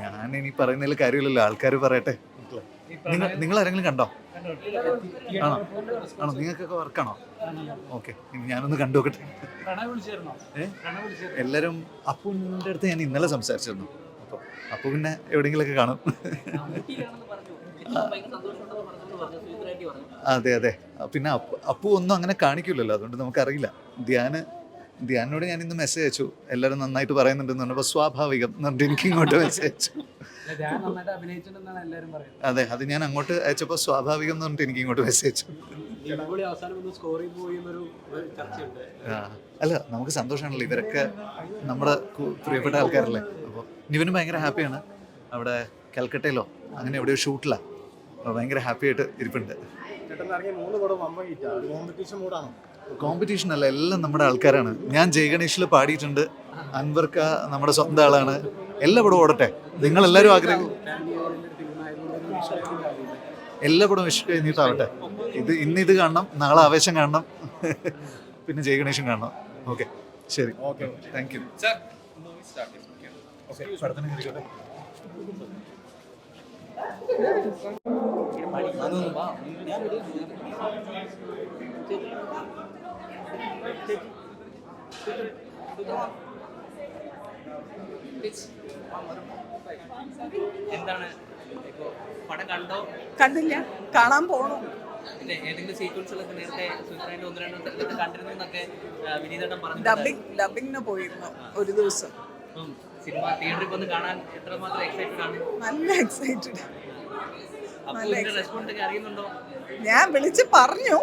ഞാൻ ഇനി പറയുന്നതിൽ കാര്യമില്ലല്ലോ. ആൾക്കാർ പറയട്ടെ. നിങ്ങൾ നിങ്ങൾ ആരെങ്കിലും കണ്ടോ? ആണോ? ആണോ? നിങ്ങൾക്കൊക്കെ വർക്കാണോ? ഓക്കെ. ഞാനൊന്ന് കണ്ടു നോക്കട്ടെ? എല്ലാവരും അപ്പുവിന്റെ അടുത്ത് ഞാൻ ഇന്നലെ സംസാരിച്ചിരുന്നു. അപ്പോൾ അപ്പു പിന്നെ എവിടെയെങ്കിലുമൊക്കെ കാണും. അതെ അതെ. പിന്നെ അപ്പു ഒന്നും അങ്ങനെ കാണിക്കില്ലല്ലോ അതുകൊണ്ട് നമുക്കറിയില്ല. ധ്യാന് ധ്യാനോട് ഞാൻ ഇന്ന് മെസ്സേജ് അയച്ചു. എല്ലാവരും നന്നായിട്ട് പറയുന്നുണ്ടെന്ന് പറഞ്ഞപ്പോൾ സ്വാഭാവികം. എന്ന് പറഞ്ഞിട്ട് എനിക്ക് ഇങ്ങോട്ട് മെസ്സേജ് അയച്ചു അതെ അത് ഞാൻ അങ്ങോട്ട് അയച്ചപ്പോൾ സ്വാഭാവികം എന്ന് പറഞ്ഞിട്ട് എനിക്ക് ഇങ്ങോട്ട് മെസ്സേജ് അയച്ചു. അല്ല നമുക്ക് സന്തോഷമാണല്ലോ. ഇവരൊക്കെ നമ്മുടെ പ്രിയപ്പെട്ട ആൾക്കാരല്ലേ. അപ്പോൾ നിവിനും ഭയങ്കര ഹാപ്പിയാണ് അവിടെ കൽക്കട്ടയിലോ അങ്ങനെ എവിടെയോ ഷൂട്ടിലാണ് ഭയങ്കര ഹാപ്പി ആയിട്ട് ഇരിപ്പുണ്ട്. ചേട്ടൻ ഇറങ്ങിയ മൂന്ന് പടം വമ്പ ഹിറ്റാണ് കോമ്പറ്റീഷൻ മൂടാണോ കോമ്പറ്റീഷൻ അല്ല എല്ലാം നമ്മുടെ ആൾക്കാരാണ്. ഞാൻ ജയഗണേഷിൽ പാടിയിട്ടുണ്ട്. അൻവർക്ക നമ്മുടെ സ്വന്തം ആളാണ്. എല്ലാ പടവും ഓടട്ടെ. നിങ്ങൾ എല്ലാവരും ആഗ്രഹിക്കും എല്ലാ പടവും വിഷു കഴിഞ്ഞിട്ടാവട്ടെ ഇത് ഇന്ന് ഇത് കാണണം നാളെ ആവേശം കാണണം. പിന്നെ ജയഗണേഷൻ കാണണം. ഓക്കെ. ശരി. ഓക്കെ താങ്ക് യു ഞാൻ എന്താണ്? ഇപ്പോ പടം കണ്ടോ? കണ്ടില്ല. കാണാൻ പോണോ. പിന്നെ ഏതെങ്കിലും സീക്വൻസുകളൊക്കെ നേരത്തെ സുഹൃത്തായിട്ട് ഒന്ന് രണ്ട് സ്ഥലത്ത് കണ്ടിരുന്നു എന്നൊക്കെ ആ, വിനീതേട്ടൻ പറഞ്ഞു ഡബിങ് ഡബിങ്ങിന് പോയിരുന്നു ഒരു ദിവസം. സിനിമ തിയേറ്ററിൽ വന്ന് കാണാൻ എത്രമാത്രം എക്സൈറ്റഡ് ആണ്? നല്ല എക്സൈറ്റഡ് അപ്പോൾ റെസ്പോണ്ട് ഒക്കെ അറിയുന്നുണ്ടോ? ഞാൻ വിളിച്ച് പറഞ്ഞു.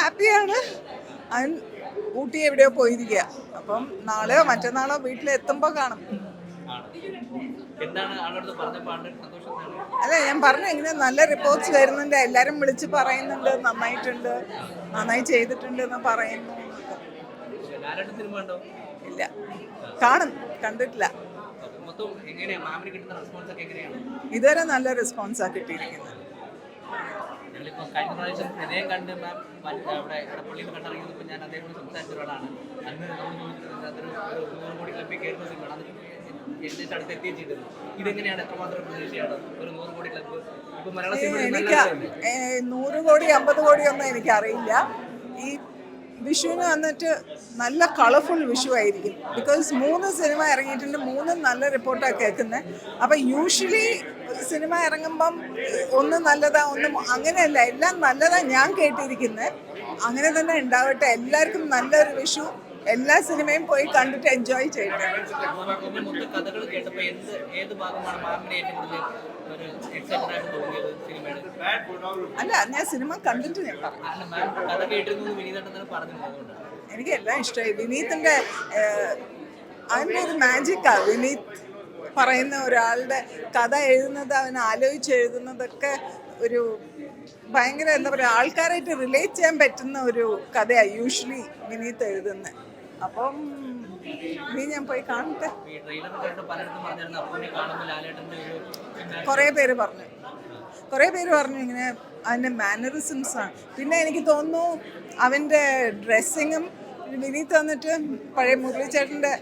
ഹാപ്പിയാണ്. അവൻ ഊട്ടി എവിടെയോ പോയിരിക്കുക അപ്പം നാളെയോ മറ്റന്നാളോ വീട്ടിലെത്തുമ്പോൾ കാണും. അല്ല ഞാൻ പറഞ്ഞു ഇങ്ങനെ നല്ല റിപ്പോർട്ട്സ് വരുന്നുണ്ട്. എല്ലാരും വിളിച്ച് പറയുന്നുണ്ട് നന്നായിട്ടുണ്ട് നന്നായി ചെയ്തിട്ടുണ്ട് എന്ന് പറയുന്നു. ഇല്ല. കാണും കണ്ടിട്ടില്ല. ഇതുവരെ നല്ല റെസ്പോൺസാണ് കിട്ടിയിരിക്കുന്നത്. ഞങ്ങളിപ്പോ കഴിഞ്ഞ പ്രാവശ്യം ഹൃദയം കണ്ട് മാം അവിടെ ഇടപ്പള്ളിയിൽ കണ്ടിറങ്ങിയപ്പോൾ ഞാൻ അദ്ദേഹത്തോട് സംസാരിച്ച ഒരാളാണ്. അന്ന് നമ്മൾ ചോദിച്ചിട്ടുണ്ട് അതൊരു നൂറ് കോടി ക്ലബിൽ കയറുന്ന സിനിമയാണ്. ഏകദേശം അടുത്ത് ചെയ്തിരുന്നു ഇതെങ്ങനെയാണ് എത്രമാത്രം പ്രതീക്ഷയാണ്? ഒരു നൂറ് കോടി ക്ലബ് ഇപ്പൊ മലയാള സിനിമ നൂറ് കോടി അമ്പത് കോടി ഒന്നും എനിക്കറിയില്ല. ഈ വിഷുവിന് വന്നിട്ട് നല്ല കളർഫുൾ വിഷു ആയിരിക്കും. ബിക്കോസ് മൂന്ന് സിനിമ ഇറങ്ങിയിട്ടുണ്ട് മൂന്നും നല്ല റിപ്പോർട്ടാണ് കേൾക്കുന്നത് അപ്പം യൂഷ്വലി സിനിമ ഇറങ്ങുമ്പം ഒന്ന് നല്ലതാ ഒന്ന് അങ്ങനെയല്ല എല്ലാം നല്ലതാ ഞാൻ കേട്ടിരിക്കുന്നത് അങ്ങനെ തന്നെ ഉണ്ടാവട്ടെ. എല്ലാവർക്കും നല്ലൊരു വിഷു. എല്ലാ സിനിമയും പോയി കണ്ടിട്ട് എൻജോയ് ചെയ്യട്ടെ. അല്ല ഞാൻ സിനിമ കണ്ടിട്ട് ഞാൻ എനിക്ക് എല്ലാം ഇഷ്ടമായി. വിനീതിന്റെ അതിന്റെ അതിന്റെ ഒരു മാജിക്കാ വിനീത് പറയുന്ന ഒരാളുടെ കഥ എഴുതുന്നത് അവൻ ആലോചിച്ച് എഴുതുന്നതൊക്കെ ഒരു ഭയങ്കര എന്താ പറയുക ആൾക്കാരായിട്ട് റിലേറ്റ് ചെയ്യാൻ പറ്റുന്ന ഒരു കഥയാണ് യൂഷ്വലി വിനീത് എഴുതുന്നത് അപ്പം നീ ഞാൻ പോയി കാണട്ടെ. കുറേ പേര് പറഞ്ഞു. കുറേ പേര് പറഞ്ഞു ഇങ്ങനെ അതിന്റെ മാനറിസംസ് ആണ്. പിന്നെ എനിക്ക് തോന്നുന്നു അവന്റെ ഡ്രസ്സിങ്ങും വിനീത് വന്നിട്ട് പഴയ മുരളിച്ചേട്ടന്റെ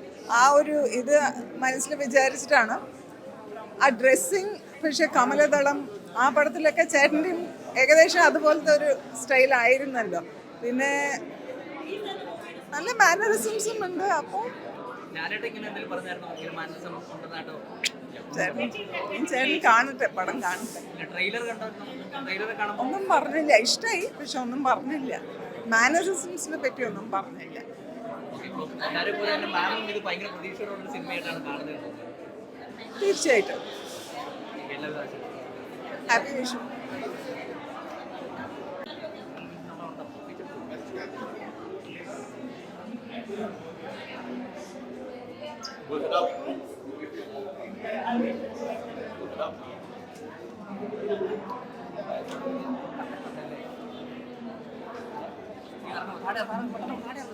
ആ ഒരു ഇത് മനസ്സിൽ വിചാരിച്ചിട്ടാണ്. ആ ഡ്രസ്സിങ് പക്ഷെ കമലദളം ആ പടത്തിലൊക്കെ ചേട്ടന്റെയും ഏകദേശം അതുപോലത്തെ ഒരു സ്റ്റൈൽ സ്റ്റൈലായിരുന്നല്ലോ പിന്നെ നല്ല മാനറിസംസും ഉണ്ട്. അപ്പോൾ ചേട്ടൻ കാണട്ടെ പടം കാണട്ടെ. ഒന്നും പറഞ്ഞില്ല. ഇഷ്ടമായി പക്ഷെ ഒന്നും പറഞ്ഞില്ല. മാനറിസംസിനെ പറ്റി ഒന്നും പറഞ്ഞില്ല. ഇപ്പം എല്ലാവരും പോലെ തന്നെ മാമും ഇത് ഭയങ്കര കാണുന്നത് തീർച്ചയായിട്ടും ഹാപ്പി വിഷു Look it